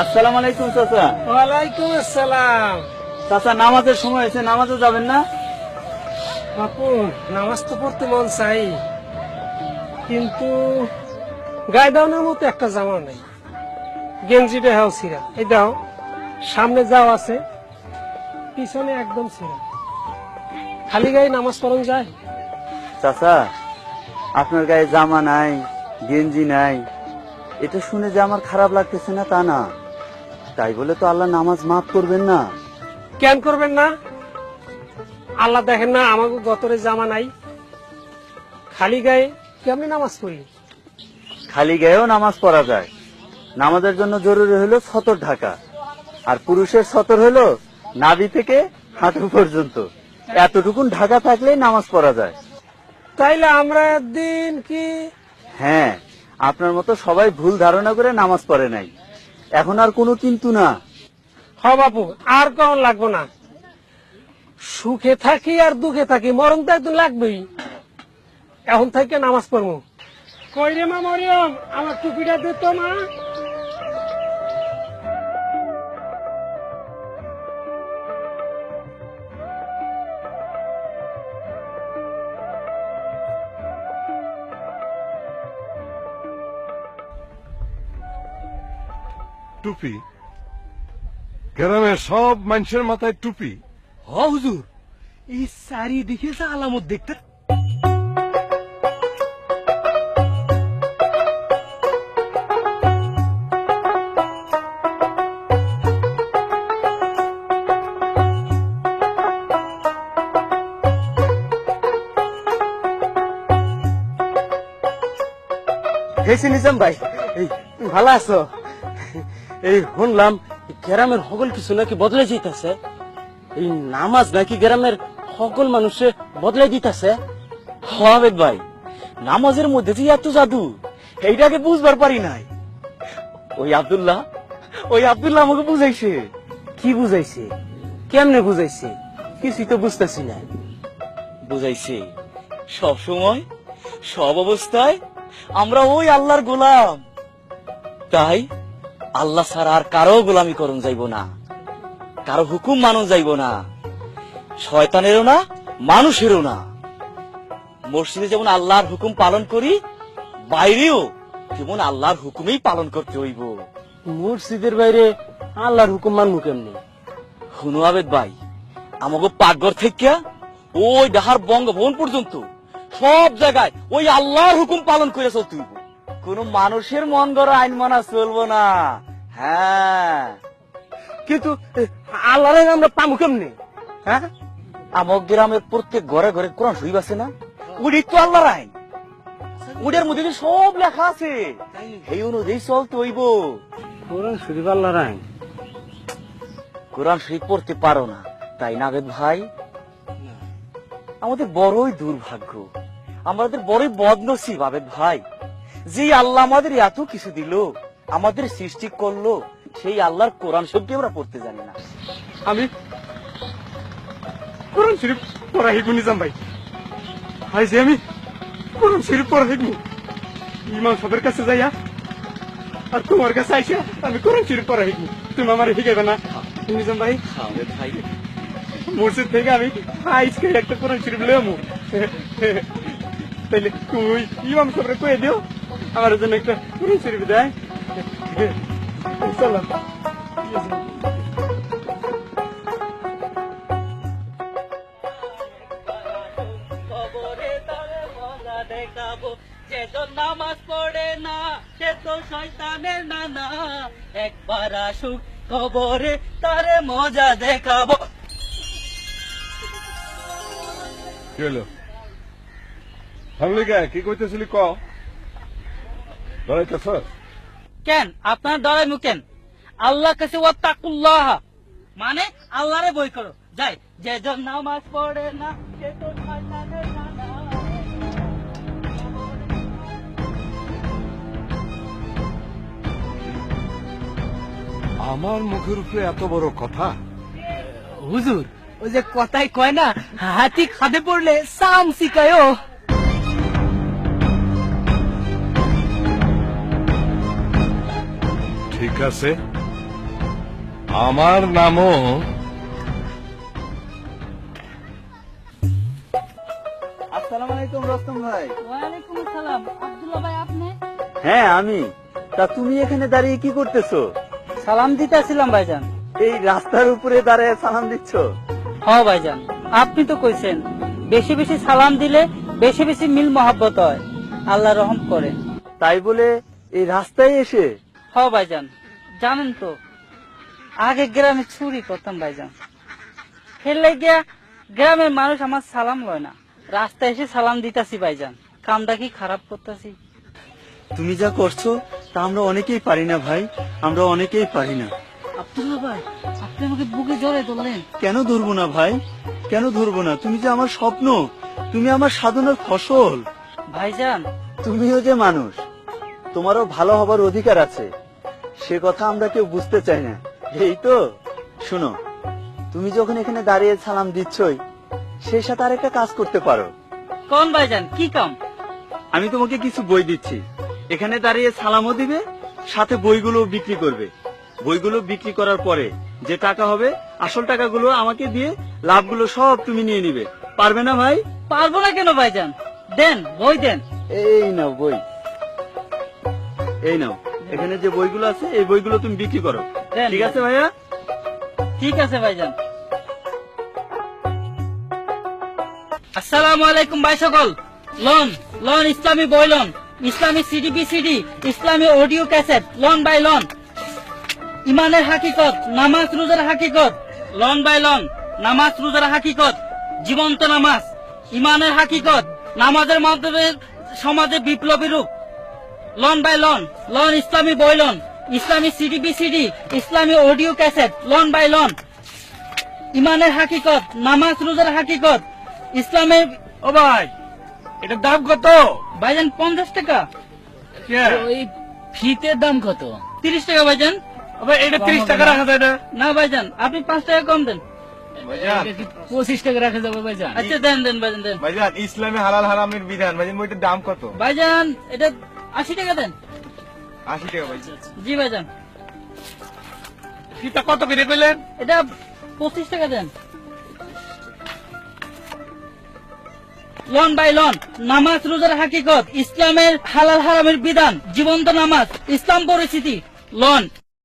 আসসালামু আলাইকুম চাচা। ওয়ালাইকুম আসসালাম। চাচা নামাজের সময় হয়েছে নামাজও যাবেন না? বাপু নামাজ তো পড়তে মন চাই। কিন্তু গায়ে দাওনের মতো একটা জামা নেই। গেঞ্জিটা হাও ছিঁড়া। এই দাও সামনে যাও আছে। পিছনে একদম ছিঁড়া। খালি গায়ে নামাজ পড়ন যায়? চাচা আপনার গায়ে জামা নাই গেঞ্জি নাই। এটা শুনে যে আমার খারাপ লাগতেছে না তা না। তাই বলে তো আল্লাহ নামাজ মাফ করবেন না। কেন করবেন না? আল্লাহ দেখেন না আমাকে গতরে জামা নাই। খালি গায়ে কেমনি নামাজ পড়ি? খালি গায়েও নামাজ পড়া যায়। নামাজের জন্য জরুরি হলো সতর ঢাকা। আর পুরুষের সতর হলো নাভি থেকে হাঁটু পর্যন্ত। এতটুকুন ঢাকা থাকলেই নামাজ পড়া যায়। তাইলে আমরা একদিন কি? হ্যাঁ আপনার মতো সবাই ভুল ধারণা করে নামাজ পড়ে নাই। এখন আর কোনো কিন্তু না। হ বাপু আর কখন লাগবো না। সুখে থাকি আর দুঃখে থাকি মরণ তো একদিন লাগবেই। এখন থেকে নামাজ পড়ব। কই রে মা মরিয়ম? আমার টুপিটা দিত মা। টুপি। গ্রামের সব মানুষের মাথায় টুপি। হ হুজুর। এই চারিদিকে যে আলামত দেখতে নিজাম ভাই। ভালো আছো? এই শুনলাম গ্রামের সকল কিছু নাকি বদলে যেতেছে এই নামাজ নাকি গ্রামের সকল মানুষে বদলে দিতেছে। হবে ভাই নামাজের মধ্যে যে এত জাদু এইটাকে বুঝবার পারি নাই। ওই আব্দুল্লাহ ওই আব্দুল্লাহ আমাকে বুঝাইছে। কি বুঝাইছে? কেমনে বুঝাইছে? কিছুই তো বুঝতেছি না। বুঝাইছে সব সময় সব অবস্থায় আমরা ওই আল্লাহর গোলাম। তাই আল্লাহ ছাড়া আর কারও গোলামি করণ যাইব না। কারও হুকুম মানুষ যাইব না। শয়তানেরও না মানুষেরও না। মসজিদে যেমন আল্লাহর হুকুম পালন করি বাইরেও যেমন আল্লাহর হুকুমেই পালন করতে হইব। মসজিদের বাইরে আল্লাহর হুকুম মানবো কেমনি? হুনু আবেদ ভাই আমাকে পাকঘর থেকে ওই ডাহার বঙ্গভবন পর্যন্ত সব জায়গায় ওই আল্লাহর হুকুম পালন করে চলতে হইব। কোন মানুষের মন গড়া আইন মানা চলবো না। হ্যাঁ। কিন্তু আল্লাহরে আমরা পামু কেমনে? হ্যাঁ? আমার গ্রামের প্রত্যেক ঘরে ঘরে কোরআন শরীফ আছে না? উনি তো আল্লাহর আইন। উডের মধ্যে তো সব লেখা আছে এই অনুযায়ী চলতে হইব। কোরআন শরীফ আল্লাহ রায় কোরআন শরীফ পড়তে পারো না। তাই না বেদ ভাই? আমাদের বড়ই দুর্ভাগ্য। আমাদের বড়ই বদনসিব আবেদ ভাই। যে আল্লাহ আমাদের এত কিছু দিল আমাদের সৃষ্টি করল সেই আল্লাহর কোরআন শব্দ আমরা পড়তে জানি না। আমি কোরআন শরীফ পড়া হিগু নিজাম ভাই। ভাই যে আমি কোরআন শরীফ পড়া হিগু ইমাম সাহেবের কাছে যাইয়া আর তোমার কাছে আইসা আমি কোরআন শরীফ পড়া হিগু তুমি আমার হিগাইবে না। নিজাম ভাই ভাই। মসজিদ থেকে আমি আজকে একটা কোরআন শরীফ লেমু তাইলে তুই ইমাম সাহেবরে কয়ে দিও আমার জন্য একটা শরীফ দেয়। চলো। কবরে তারে মজা দেখাবো। যে তো নামাজ পড়ে না সে তো শয়তানের নানা। একবার আসুক কবরে তারে মজা দেখাবো। কি হলো? কইতেছিলি ক? কেন? আপনার ডরাই মুকেন আল্লাহ কাছে ওয়াত্তাকুল্লাহ। মানে আল্লাহরে বই করো। যাই যে জন নামাজ পড়ে না সে তো আমার মুখের উপরে এত বড় কথা? হুজুর ওই যে কথাই কয় না হাতি খাদে পড়লে সাম শিকায় ঠিক আছে? আমার নামও আসসালামু আলাইকুম রস্তম ভাই। ওয়ালাইকুম আসসালাম। আব্দুল্লাহ ভাই আপনি? হ্যাঁ আমি। তা তুমি এখানে দাঁড়িয়ে কি করতেছো? সালাম দিতেছিলাম ভাইজান। এই রাস্তার উপরে দাঁড়িয়ে সালাম দিচ্ছ? হ ভাইজান। আপনি তো কইছেন বেশি বেশি সালাম দিলে বেশি বেশি মিল মহাব্বত হয়। আল্লাহ রহম করে। তাই বলে এই রাস্তায় এসে হ ভাইজান জানেন তো আগে গ্রামে চুরি করতাম ভাইজান। ফেললে গিয়া গ্রামের মানুষ আমার সালাম লয় না। রাস্তায় এসে সালাম দিতাছি ভাইজান কামটা কি খারাপ করতেছি? তুমি যা করছ তা আমরা অনেকেই পারি না ভাই আমরা অনেকেই পারি না। আব্দুল্লাহ ভাই আপনি আমাকে বুকে জড়ে ধরলেন। কেন ধরবো না ভাই? কেন ধরবো না? তুমি যে আমার স্বপ্ন তুমি আমার সাধনার ফসল। ভাইজান। তুমিও যে মানুষ তোমারও ভালো হবার অধিকার আছে। সে কথা আমরা কেউ বুঝতে চাই না। এই তো শোনো তুমি যখন এখানে দাঁড়িয়ে সালাম দিচ্ছই সেই সাথে আরেকটা কাজ করতে পারো। কোন ভাইজান কি কাম? আমি তোমাকে কিছু বই দিচ্ছি। এখানে দাঁড়িয়ে সালামও দিবে সাথে বইগুলো বিক্রি করবে। বইগুলো বিক্রি করার পরে যে টাকা হবে আসল টাকাগুলো আমাকে দিয়ে লাভগুলো সব তুমি নিয়ে নিবে। পারবে না ভাই? পারব না কেন ভাইজান? দেন বই দেন। এই নাও বই। এই নাও। এখানে যে বইগুলো আছে এই বইগুলো তুমি বিক্রি করো। ঠিক আছে ভাইয়া? ঠিক আছে ভাইজান। আসসালামু আলাইকুম ভাই সকল। লন লন ইসলামী বই লন। ইসলামী সিডি বিসিডি ইসলামী অডিও ক্যাসেট। লন বাই লন। ইমানের হাকিকত নামাজ রোজার হাকিকত। লন বাই লন। নামাজ রোজার হাকিকত জীবন্ত নামাজ। ইমানের হাকিকত নামাজের মাধ্যমে সমাজে বিপ্লবী রূপ। লন বাই লন লন ইসলামী বই লন ইসলামী সিডি বিসিডি ইসলামী অডিও ক্যাসেট লন বাই লন। ইমানের হাকিকত নামাজ রোজার হাকিকত ইসলামের ও ভাই এটার দাম কত? ভাইজান পঞ্চাশ টাকা। ওই ফিতের দাম কত? তিরিশ টাকা ভাইজান। ভাই এটা তিরিশ টাকা রাখা যায় না? না ভাইজান আপনি পাঁচ টাকা কম দেন। পঁচিশ টাকা রাখা যাবে ভাইজান? আচ্ছা দেন দেন ভাইজান দেন। ভাইজান ইসলামে হালাল হারামের বিধান ভাইজান বইটার দাম কত? ভাইজান এটা আশি টাকা দেন। আশি টাকা ভাই। জি ভাইজান। ফিতা কত করে পেলেন? এটা পঁচিশ টাকা দেন। লন বাই লন নামাজ রোজার হাকিকত ইসলামের হালাল হারামের বিধান জীবন্ত নামাজ ইসলাম পরিস্থিতি লন।